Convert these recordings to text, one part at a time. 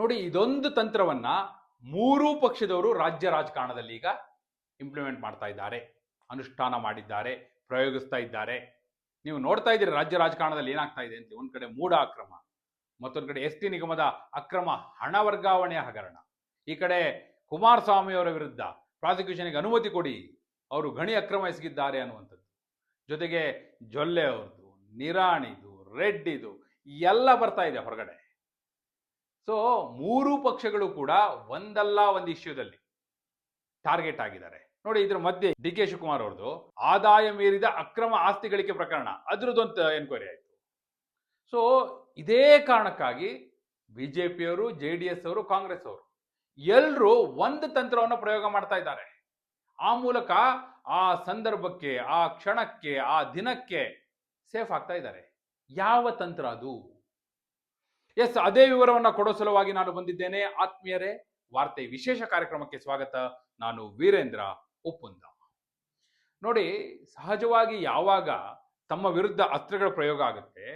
ನೋಡಿ, ಇದೊಂದು ತಂತ್ರವನ್ನ ಮೂರೂ ಪಕ್ಷದವರು ರಾಜ್ಯ ರಾಜಕಾರಣದಲ್ಲಿ ಈಗ ಇಂಪ್ಲಿಮೆಂಟ್ ಮಾಡ್ತಾ ಇದ್ದಾರೆ, ಅನುಷ್ಠಾನ ಮಾಡಿದ್ದಾರೆ, ಪ್ರಯೋಗಿಸ್ತಾ ಇದ್ದಾರೆ. ನೀವು ನೋಡ್ತಾ ಇದ್ದೀರಿ, ರಾಜ್ಯ ರಾಜಕಾರಣದಲ್ಲಿ ಏನಾಗ್ತಾ ಇದೆ ಅಂತ. ಒಂದ್ ಕಡೆ ಮೂಢ ಅಕ್ರಮ, ಮತ್ತೊಂದ್ ಕಡೆ ಎಸ್ ಟಿ ನಿಗಮದ ಅಕ್ರಮ ಹಣ ವರ್ಗಾವಣೆ ಹಗರಣ. ಈ ಕಡೆ ಕುಮಾರಸ್ವಾಮಿ ಅವರ ವಿರುದ್ಧ ಪ್ರಾಸಿಕ್ಯೂಷನ್ಗೆ ಅನುಮತಿ ಕೊಡಿ, ಅವರು ಗಣಿ ಅಕ್ರಮ ಎಸಗಿದ್ದಾರೆ ಅನ್ನುವಂಥದ್ದು. ಜೊತೆಗೆ ಜೊಲ್ಲೆ ಅವ್ರದ್ದು, ನಿರಾಣಿದು, ರೆಡ್ಡಿದು ಎಲ್ಲ ಬರ್ತಾ ಇದೆ ಹೊರಗಡೆ. ಸೊ ಮೂರು ಪಕ್ಷಗಳು ಕೂಡ ಒಂದಲ್ಲ ಒಂದು ಇಶ್ಯೂದಲ್ಲಿ ಟಾರ್ಗೆಟ್ ಆಗಿದ್ದಾರೆ. ನೋಡಿ, ಇದ್ರ ಮಧ್ಯೆ ಡಿ ಕೆ ಶಿವಕುಮಾರ್ ಅವ್ರದ್ದು ಆದಾಯ ಮೀರಿದ ಅಕ್ರಮ ಆಸ್ತಿ ಗಳಿಕೆ ಪ್ರಕರಣ ಅದ್ರದ್ದೊಂದು ಎನ್ಕ್ವೈರಿ ಆಯಿತು. ಸೊ ಇದೇ ಕಾರಣಕ್ಕಾಗಿ ಬಿಜೆಪಿಯವರು ಜೆ ಡಿ ಎಸ್ ಅವರು, ಕಾಂಗ್ರೆಸ್ ಅವರು ಎಲ್ಲರೂ ಒಂದು ತಂತ್ರವನ್ನು ಪ್ರಯೋಗ ಮಾಡ್ತಾ ಇದ್ದಾರೆ. ಆ ಮೂಲಕ ಆ ಸಂದರ್ಭಕ್ಕೆ, ಆ ಕ್ಷಣಕ್ಕೆ, ಆ ದಿನಕ್ಕೆ ಸೇಫ್ ಆಗ್ತಾ ಇದ್ದಾರೆ. ಯಾವ ತಂತ್ರ ಅದು? ಎಸ್ ಅದೇ ವಿವರವನ್ನ ಕೊಡೋ ಸಲುವಾಗಿ ನಾನು ಬಂದಿದ್ದೇನೆ. ಆತ್ಮೀಯರೇ, ವಾರ್ತೆ ವಿಶೇಷ ಕಾರ್ಯಕ್ರಮಕ್ಕೆ ಸ್ವಾಗತ. ನಾನು ವೀರೇಂದ್ರ ಉಪ್ಪುಂದ ನೋಡಿ, ಸಹಜವಾಗಿ ಯಾವಾಗ ತಮ್ಮ ವಿರುದ್ಧ ಅಸ್ತ್ರಗಳ ಪ್ರಯೋಗ ಆಗುತ್ತೆ,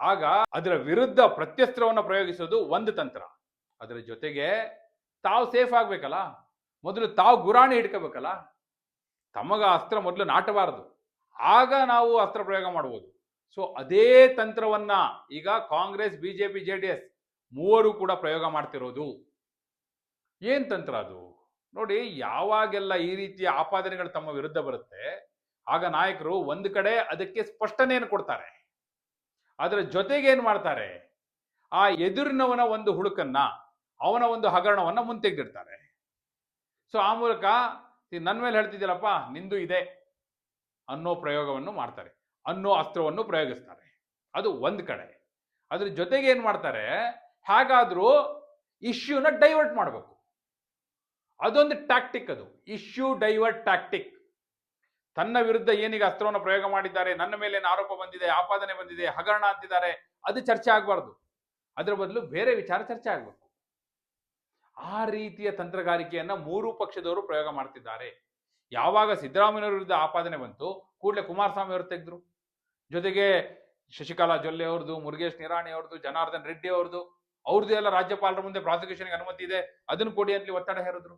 ಆಗ ಅದರ ವಿರುದ್ಧ ಪ್ರತ್ಯಸ್ತ್ರವನ್ನು ಪ್ರಯೋಗಿಸೋದು ಒಂದು ತಂತ್ರ. ಅದರ ಜೊತೆಗೆ ತಾವು ಸೇಫ್ ಆಗ್ಬೇಕಲ್ಲ? ಮೊದಲು ತಾವು ಗುರಾಣಿ ಹಿಡ್ಕೋಬೇಕಲ್ಲ? ತಮಗ ಅಸ್ತ್ರ ಮೊದಲು ನಾಟಬಾರದು. ಆಗ ನಾವು ಅಸ್ತ್ರ ಪ್ರಯೋಗ ಮಾಡ್ಬೋದು. ಸೊ ಅದೇ ತಂತ್ರವನ್ನ ಈಗ Congress, BJP J D S ಮೂವರು ಕೂಡ ಪ್ರಯೋಗ ಮಾಡ್ತಿರೋದು. ಏನ್ ತಂತ್ರ ಅದು? ನೋಡಿ, ಯಾವಾಗೆಲ್ಲ ಈ ರೀತಿಯ ಆಪಾದನೆಗಳು ತಮ್ಮ ವಿರುದ್ಧ ಬರುತ್ತೆ, ಆಗ ನಾಯಕರು ಒಂದು ಕಡೆ ಅದಕ್ಕೆ ಸ್ಪಷ್ಟನೆಯನ್ನು ಕೊಡ್ತಾರೆ. ಅದರ ಜೊತೆಗೆ ಏನ್ ಮಾಡ್ತಾರೆ? ಆ ಎದುರಿನವನ ಒಂದು ಹುಡುಕನ್ನ, ಅವನ ಒಂದು ಹಗರಣವನ್ನ ಮುಂತೆಗ್ದಿಡ್ತಾರೆ. ಸೊ ಆ ಮೂಲಕ ನನ್ನ ಮೇಲೆ ಹೇಳ್ತಿದ್ದೀರಪ್ಪ ನಿಂದು ಇದೆ ಅನ್ನೋ ಪ್ರಯೋಗವನ್ನು ಮಾಡ್ತಾರೆ. ಅನ್ನೋ ಅಸ್ತ್ರವನ್ನು ಪ್ರಯೋಗಿಸ್ತಾರೆ. ಅದು ಒಂದು ಕಡೆ. ಅದ್ರ ಜೊತೆಗೆ ಏನು ಮಾಡ್ತಾರೆ? ಹೇಗಾದರೂ ಇಶ್ಯೂನ ಡೈವರ್ಟ್ ಮಾಡಬೇಕು. ಅದೊಂದು ಟ್ಯಾಕ್ಟಿಕ್ ಅದು. ಇಶ್ಯೂ ಡೈವರ್ಟ್ ಟ್ಯಾಕ್ಟಿಕ್ ತನ್ನ ವಿರುದ್ಧ ಏನೀಗ ಅಸ್ತ್ರವನ್ನು ಪ್ರಯೋಗ ಮಾಡಿದ್ದಾರೆ? ನನ್ನ ಮೇಲೆ ಏನು ಆರೋಪ ಬಂದಿದೆ? ಆಪಾದನೆ ಬಂದಿದೆ? ಹಗರಣ ಅಂತಿದ್ದಾರೆ? ಅದು ಚರ್ಚೆ ಆಗಬಾರ್ದು. ಅದರ ಬದಲು ಬೇರೆ ವಿಚಾರ ಚರ್ಚೆ ಆಗಬೇಕು. ಆ ರೀತಿಯ ತಂತ್ರಗಾರಿಕೆಯನ್ನ ಮೂರು ಪಕ್ಷದವರು ಪ್ರಯೋಗ ಮಾಡ್ತಿದ್ದಾರೆ. ಯಾವಾಗ ಸಿದ್ದರಾಮಯ್ಯವ್ರ ವಿರುದ್ಧ ಆಪಾದನೆ ಬಂತು, ಕೂಡಲೇ ಕುಮಾರಸ್ವಾಮಿ ಅವರು ತೆಗೆದ್ರು. ಜೊತೆಗೆ ಶಶಿಕಲಾ ಜೊಲ್ಲೆ ಅವ್ರದ್ದು ಮುರುಗೇಶ್ ನಿರಾಣಿ ಅವ್ರದ್ದು ಜನಾರ್ದನ್ ರೆಡ್ಡಿ ಅವ್ರದ್ದು ಅವ್ರದ್ದು ಎಲ್ಲ ರಾಜ್ಯಪಾಲರ ಮುಂದೆ ಪ್ರಾಸಿಕ್ಯೂಷನ್ಗೆ ಅನುಮತಿ ಇದೆ. ಅದನ್ನು ಕೊಡಿ ಅಂತಲಿ ಒತ್ತಡ ಹೇರಿದ್ರು.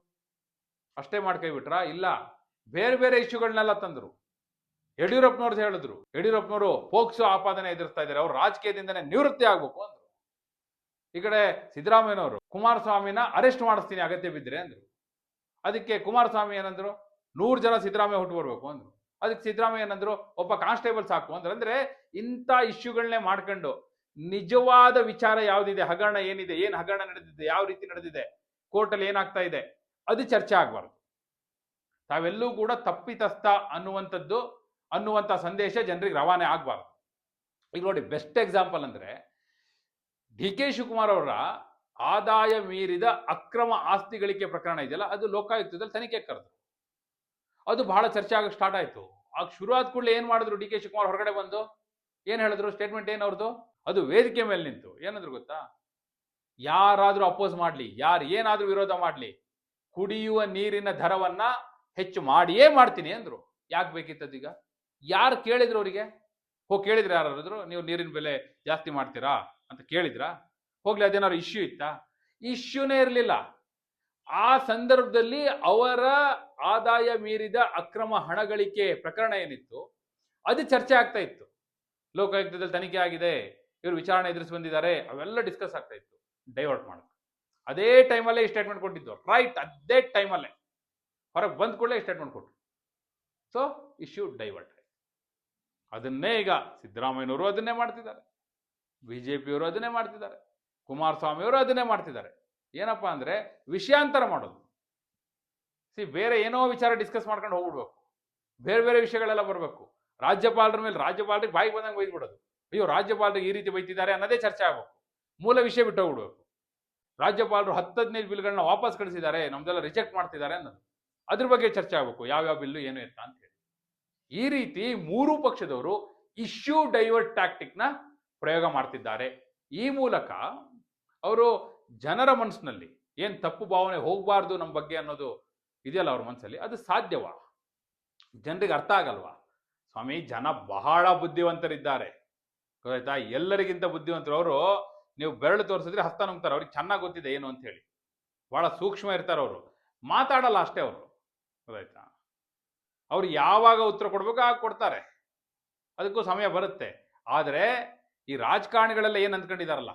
ಅಷ್ಟೇ ಮಾಡ್ಕೈ ಬಿಟ್ರಾ? ಇಲ್ಲ. ಬೇರೆ ಬೇರೆ ಇಶ್ಯೂಗಳನ್ನೆಲ್ಲ ತಂದ್ರು. ಯಡಿಯೂರಪ್ಪನವ್ರದ್ದು ಹೇಳಿದ್ರು. ಯಡಿಯೂರಪ್ಪನವರು ಪೋಕ್ಸೋ ಆಪಾದನೆ ಎದುರಿಸ್ತಾ ಇದ್ದಾರೆ. ಅವ್ರು ರಾಜಕೀಯದಿಂದನೇ ನಿವೃತ್ತಿ ಆಗ್ಬೇಕು ಅಂದ್ರು. ಈ ಕಡೆ ಸಿದ್ದರಾಮಯ್ಯನವರು, ಕುಮಾರಸ್ವಾಮಿನ ಅರೆಸ್ಟ್ ಮಾಡಿಸ್ತೀನಿ, ಅಗತ್ಯ ಬಿದ್ದರೆ ಅಂದ್ರು. ಅದಕ್ಕೆ ಕುಮಾರಸ್ವಾಮಿ ಏನಂದ್ರು? ನೂರು ಜನ ಸಿದ್ದರಾಮಯ್ಯ ಹುಟ್ಟು ಬರ್ಬೇಕು ಅಂದ್ರು. ಅದಕ್ಕೆ ಸಿದ್ದರಾಮಯ್ಯ ಏನಂದ್ರು, ಒಬ್ಬ ಕಾನ್ಸ್ಟೇಬಲ್ ಸಾಕು. ಅಂದ್ರೆ ಇಂಥ ಇಶ್ಯೂಗಳನ್ನೇ ಮಾಡ್ಕೊಂಡು ನಿಜವಾದ ವಿಚಾರ ಯಾವ್ದಿದೆ? ಹಗರಣ ಏನಿದೆ? ಏನ್ ಹಗರಣ ನಡೆದಿದೆ? ಯಾವ ರೀತಿ ನಡೆದಿದೆ? ಕೋರ್ಟಲ್ಲಿ ಏನಾಗ್ತಾ ಇದೆ? ಅದು ಚರ್ಚೆ ಆಗ್ಬಾರ್ದು. ತಾವೆಲ್ಲೂ ಕೂಡ ತಪ್ಪಿತಸ್ಥ ಅನ್ನುವಂಥದ್ದು, ಅನ್ನುವಂಥ ಸಂದೇಶ ಜನರಿಗೆ ರವಾನೆ ಆಗ್ಬಾರ್ದು. ಈಗ ನೋಡಿ ಬೆಸ್ಟ್ ಎಕ್ಸಾಂಪಲ್ ಅಂದ್ರೆ ಡಿ ಕೆ ಶಿವಕುಮಾರ್ ಅವರ ಆದಾಯ ಮೀರಿದ ಅಕ್ರಮ ಆಸ್ತಿ ಗಳಿಕೆ ಪ್ರಕರಣ ಇದೆಯಲ್ಲ, ಅದು ಲೋಕಾಯುಕ್ತದಲ್ಲಿ ತನಿಖೆ ಕರೆದ್ರು. ಅದು ಬಹಳ ಚರ್ಚೆ ಆಗಕ್ಕೆ ಸ್ಟಾರ್ಟ್ ಆಯಿತು. ಆಗ ಶುರು ಆದ ಕೂಡಲೇ ಏನು ಮಾಡಿದ್ರು ಡಿ ಕೆ ಶಿವಕುಮಾರ್ ಹೊರಗಡೆ ಬಂದು? ಏನು ಹೇಳಿದ್ರು? ಸ್ಟೇಟ್ಮೆಂಟ್ ಏನು ಅವ್ರದ್ದು ಅದು ವೇದಿಕೆ ಮೇಲೆ ನಿಂತು. ಏನಂದ್ರು ಗೊತ್ತಾ? ಯಾರಾದರೂ ಅಪೋಸ್ ಮಾಡಲಿ, ಯಾರು ಏನಾದರೂ ವಿರೋಧ ಮಾಡಲಿ, ಕುಡಿಯುವ ನೀರಿನ ದರವನ್ನ ಹೆಚ್ಚು ಮಾಡಿಯೇ ಮಾಡ್ತೀನಿ ಅಂದರು. ಯಾಕೆ ಬೇಕಿತ್ತದೀಗ? ಯಾರು ಕೇಳಿದ್ರು ಅವರಿಗೆ? ಹೋಗಿ ಕೇಳಿದ್ರು ಯಾರಾದ್ರು ನೀವು ನೀರಿನ ಬೆಲೆ ಜಾಸ್ತಿ ಮಾಡ್ತೀರಾ ಅಂತ ಕೇಳಿದ್ರಾ? ಹೋಗ್ಲಿ ಅದೇನಾದ್ರು ಇಶ್ಯೂ ಇತ್ತಾ? ಇಶ್ಯೂನೇ ಇರಲಿಲ್ಲ. ಆ ಸಂದರ್ಭದಲ್ಲಿ ಅವರ ಆದಾಯ ಮೀರಿದ ಅಕ್ರಮ ಹಣಗಳಿಕೆ ಪ್ರಕರಣ ಏನಿತ್ತು? ಅದು ಚರ್ಚೆ ಆಗ್ತಾ ಇತ್ತು. ಲೋಕಾಯುಕ್ತದಲ್ಲಿ ತನಿಖೆ ಆಗಿದೆ, ಇವರು ವಿಚಾರಣೆ ಎದುರಿಸಿ ಬಂದಿದ್ದಾರೆ, ಅವೆಲ್ಲ ಡಿಸ್ಕಸ್ ಆಗ್ತಾ ಇತ್ತು. ಡೈವರ್ಟ್ ಮಾಡೋದು ಅದೇ ಟೈಮಲ್ಲೇ ಸ್ಟೇಟ್ಮೆಂಟ್ ಕೊಟ್ಟಿದ್ದು. ರೈಟ್ ಅದೇ ಟೈಮಲ್ಲೇ ಹೊರಗೆ ಬಂದ ಕೂಡಲೇ ಸ್ಟೇಟ್ಮೆಂಟ್ ಕೊಟ್ಟರು ಸೊ ಇಶ್ಯೂ ಡೈವರ್ಟ್ ಅದನ್ನೇ ಈಗ ಸಿದ್ದರಾಮಯ್ಯನವರು ಅದನ್ನೇ ಮಾಡ್ತಿದ್ದಾರೆ. ಬಿ ಜೆ ಪಿಯವರು ಅದನ್ನೇ ಮಾಡ್ತಿದ್ದಾರೆ. ಕುಮಾರಸ್ವಾಮಿಯವರು ಅದನ್ನೇ ಮಾಡ್ತಿದ್ದಾರೆ. ಏನಪ್ಪಾ ಅಂದ್ರೆ ವಿಷಯಾಂತರ ಮಾಡೋದು. ಸಿ ಬೇರೆ ಏನೋ ವಿಚಾರ ಡಿಸ್ಕಸ್ ಮಾಡ್ಕೊಂಡು ಹೋಗ್ಬಿಡ್ಬೇಕು. ಬೇರೆ ಬೇರೆ ವಿಷಯಗಳೆಲ್ಲ ಬರಬೇಕು. ರಾಜ್ಯಪಾಲರ ಮೇಲೆ ರಾಜ್ಯಪಾಲರಿಗೆ ಬಾಯಿಗೆ ಬಂದಂಗೆ ಬೈದ್ಬಿಡೋದು ಅಯ್ಯೋ ರಾಜ್ಯಪಾಲರಿಗೆ ಈ ರೀತಿ ಬೈತಿದ್ದಾರೆ ಅನ್ನೋದೇ ಚರ್ಚೆ ಆಗಬೇಕು. ಮೂಲ ವಿಷಯ ಬಿಟ್ಟು ಹೋಗ್ಬಿಡ್ಬೇಕು. ರಾಜ್ಯಪಾಲರು ಹತ್ತು ಬಿಲ್ಗಳನ್ನ ವಾಪಸ್ ಕಳಿಸಿದ್ದಾರೆ, ನಮ್ದೆಲ್ಲ ರಿಜೆಕ್ಟ್ ಮಾಡ್ತಿದ್ದಾರೆ ಅನ್ನೋದು. ಅದ್ರ ಬಗ್ಗೆ ಚರ್ಚೆ ಆಗಬೇಕು, ಯಾವ್ಯಾವ ಬಿಲ್ಲು ಏನು ಎತ್ತ ಅಂತ ಹೇಳಿ. ಈ ರೀತಿ ಮೂರು ಪಕ್ಷದವರು ಇಶ್ಯೂ ಡೈವರ್ಟ್ ಟ್ಯಾಕ್ಟಿಕ್ನ ಪ್ರಯೋಗ ಮಾಡ್ತಿದ್ದಾರೆ. ಈ ಮೂಲಕ ಅವರು ಜನರ ಮನಸ್ಸಿನಲ್ಲಿ ಏನು ತಪ್ಪು ಭಾವನೆ ಹೋಗಬಾರ್ದು ನಮ್ಮ ಬಗ್ಗೆ ಅನ್ನೋದು ಇದೆಯಲ್ಲ ಅವ್ರ ಮನಸ್ಸಲ್ಲಿ, ಅದು ಸಾಧ್ಯವಾ? ಜನರಿಗೆ ಅರ್ಥ ಆಗಲ್ವಾ? ಸ್ವಾಮಿ, ಜನ ಬಹಳ ಬುದ್ಧಿವಂತರಿದ್ದಾರೆ. ಗೊತ್ತಾಯ್ತಾ? ಎಲ್ಲರಿಗಿಂತ ಬುದ್ಧಿವಂತರು ಅವರು, ನೀವು ಬೆರಳು ತೋರಿಸಿದ್ರೆ ಹಸ್ತ ನುಂಗ್ತಾರೆ. ಅವ್ರಿಗೆ ಚೆನ್ನಾಗಿ ಗೊತ್ತಿದೆ ಏನು ಅಂತ ಹೇಳಿ. ಬಹಳ ಸೂಕ್ಷ್ಮ ಇರ್ತಾರೆ ಅವರು. ಮಾತಾಡಲ್ಲ ಅಷ್ಟೇ ಅವರು. ಗೊತ್ತಾಯ್ತಾ? ಅವ್ರು ಯಾವಾಗ ಉತ್ತರ ಕೊಡ್ಬೇಕು ಆಗ ಕೊಡ್ತಾರೆ. ಅದಕ್ಕೂ ಸಮಯ ಬರುತ್ತೆ. ಆದರೆ ಈ ರಾಜಕಾರಣಿಗಳೆಲ್ಲ ಏನು ಅಂದ್ಕೊಂಡಿದಾರಲ್ಲ?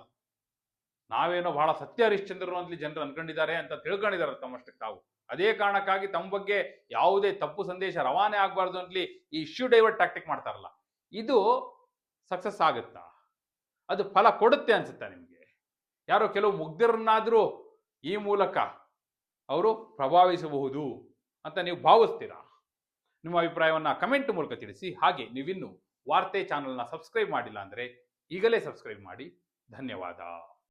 ನಾವೇನೋ ಬಹಳ ಸತ್ಯ ಹರಿಶ್ಚಂದ್ರರು ಅಂತಲಿ ಜನರು ಅನ್ಕೊಂಡಿದ್ದಾರೆ ಅಂತ ತಿಳ್ಕೊಂಡಿದ್ದಾರೆ ತಮ್ಮಷ್ಟಕ್ಕೆ ತಾವು. ಅದೇ ಕಾರಣಕ್ಕಾಗಿ ತಮ್ಮ ಬಗ್ಗೆ ಯಾವುದೇ ತಪ್ಪು ಸಂದೇಶ ರವಾನೆ ಆಗಬಾರ್ದು ಅಂತಲಿ ಈ ಇಶ್ಯೂ ಡೈವರ್ಟ್ ಟ್ಯಾಕ್ಟಿಕ್ ಮಾಡ್ತಾರಲ್ಲ. ಇದು ಸಕ್ಸಸ್ ಆಗುತ್ತಾ? ಅದು ಫಲ ಕೊಡುತ್ತೆ ಅನ್ಸುತ್ತಾ ನಿಮಗೆ? ಯಾರೋ ಕೆಲವು ಮುಗ್ಧರನ್ನಾದರೂ ಈ ಮೂಲಕ ಅವರು ಪ್ರಭಾವಿಸಬಹುದು ಅಂತ ನೀವು ಭಾವಿಸ್ತೀರಾ? ನಿಮ್ಮ ಅಭಿಪ್ರಾಯವನ್ನು ಕಮೆಂಟ್ ಮೂಲಕ ತಿಳಿಸಿ. ಹಾಗೆ ನೀವಿನ್ನು ವಾರ್ತೆ ಚಾನಲ್ನ ಸಬ್ಸ್ಕ್ರೈಬ್ ಮಾಡಿಲ್ಲ ಅಂದರೆ ಈಗಲೇ ಸಬ್ಸ್ಕ್ರೈಬ್ ಮಾಡಿ. ಧನ್ಯವಾದ.